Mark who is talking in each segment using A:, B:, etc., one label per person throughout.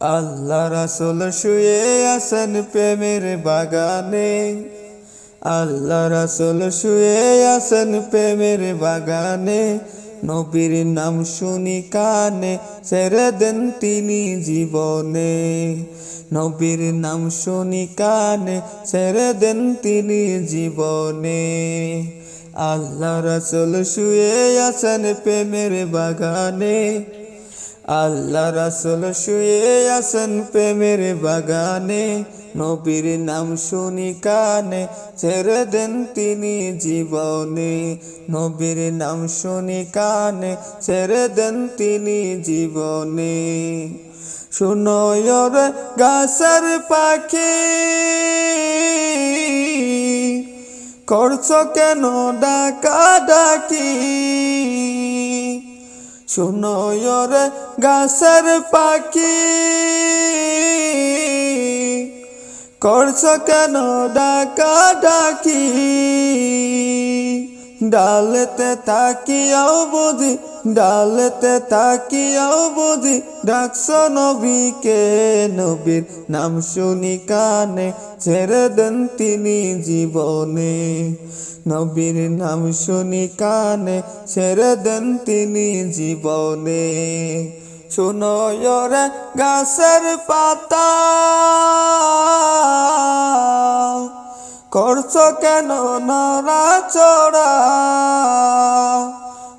A: আল্লাহ রাসুল শুয়ে আছেন প্রেমের বাগানে। আল্লাহ রাসুল শুয়ে আছেন প্রেমের বাগানে। নবীর নাম শুনি কানে, ছেড়ে দেন তিনি জীবনে। নবীর নাম শুনি কানে, ছেড়ে দেন তিনি জীবনে। আল্লাহ রাসুল শুয়ে আছেন প্রেমের বাগানে। আল্লাহ রাসুল শুয়ে আছেন প্রেমের বাগানে, নবীর নাম শুনি কানে, ছেড়ে দেন তিনি জীবনে। নবীর নাম শুনি কানে, ছেড়ে দেন তিনি জীবনে। শুনয়র গাছের পাখি, করছ কেন ডাকা ডাকি? শুনয়র গাছের পাখি। করছ কেন ডাকা ডাকি? ডালেতে তাকিয়াও বুঝি, ডালেতে তাকিয়াও বুঝি। ডাকছ নবীকে, নবীর নাম শুনি কানে, ছেড়ে দেন তিনি জীবনে। নবীর নাম শুনি কানে, ছেড়ে দেন তিনি জীবনে। শুনয়রে গাছের পাতা। করছ কেন নরা চড়া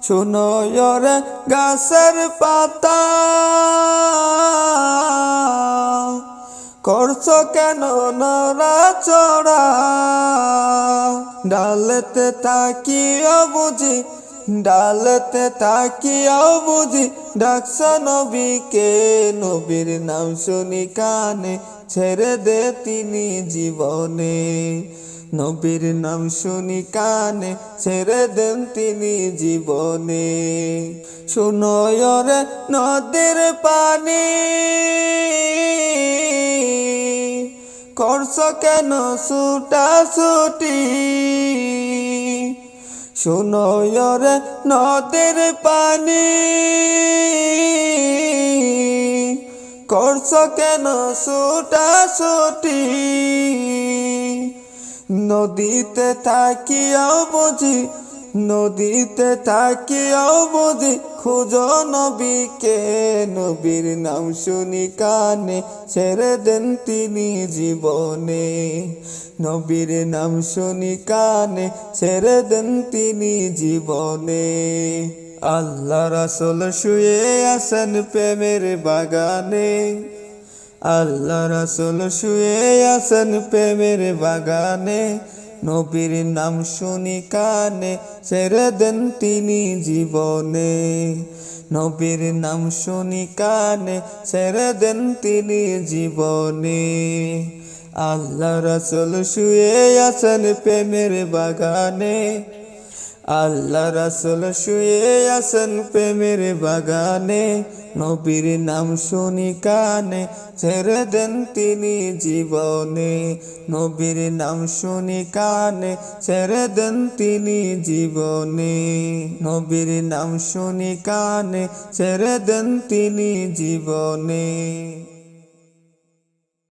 A: শুনয়রে গাছের পাতা। করছ কেন নরা চড়া ডালেতে তাকিও বুঝি, ডালেতে তাকিয়াও বুঝি। ডাকছ নবীকে, নবীর নাম শুনি কানে, ছেড়ে দে তিনি জীবনে। নবীর নাম শুনি কানে, ছেড়ে দেন তিনি জীবনে। শুনয়রে নদীর পানি, করছ কেন ছুটা ছুটি শুনয়রে নদীর পানি, করছ কেন ছুটা ছুটি নদীতে থাকিয়াও বুঝি, নদীতে থাকিয়াও বুঝি, খুঁজ নবীকে। নবীর নাম শুনি কানে, ছেড়ে দেন তিনি জীবনে। নবীর নাম শুনি কানে, ছেড়ে দেন তিনি জীবনে। আল্লাহ রাসুল শুয়ে আছেন প্রেমের বাগানে। আল্লাহ রাসুল শুয়ে আছেন প্রেমের বাগানে। নবীর নাম শুনি কানে, ছেড়ে দেন তিনি জীবনে। নবীর নাম শুনি কানে, ছেড়ে দেন তিনি জীবনে। আল্লাহ রাসুল শুয়ে আছেন প্রেমের বাগানে। আল্লাহ রাসুল শুয়ে আছেন প্রেমের বাগানে। নবীর নাম শুনি কানে, ছেড়ে দেন তিনি জীবনে। নবীর নাম শুনি কানে, ছেড়ে দেন তিনি জীবনে। নবীর নাম শুনি কানে, ছেড়ে দেন তিনি জীবনে।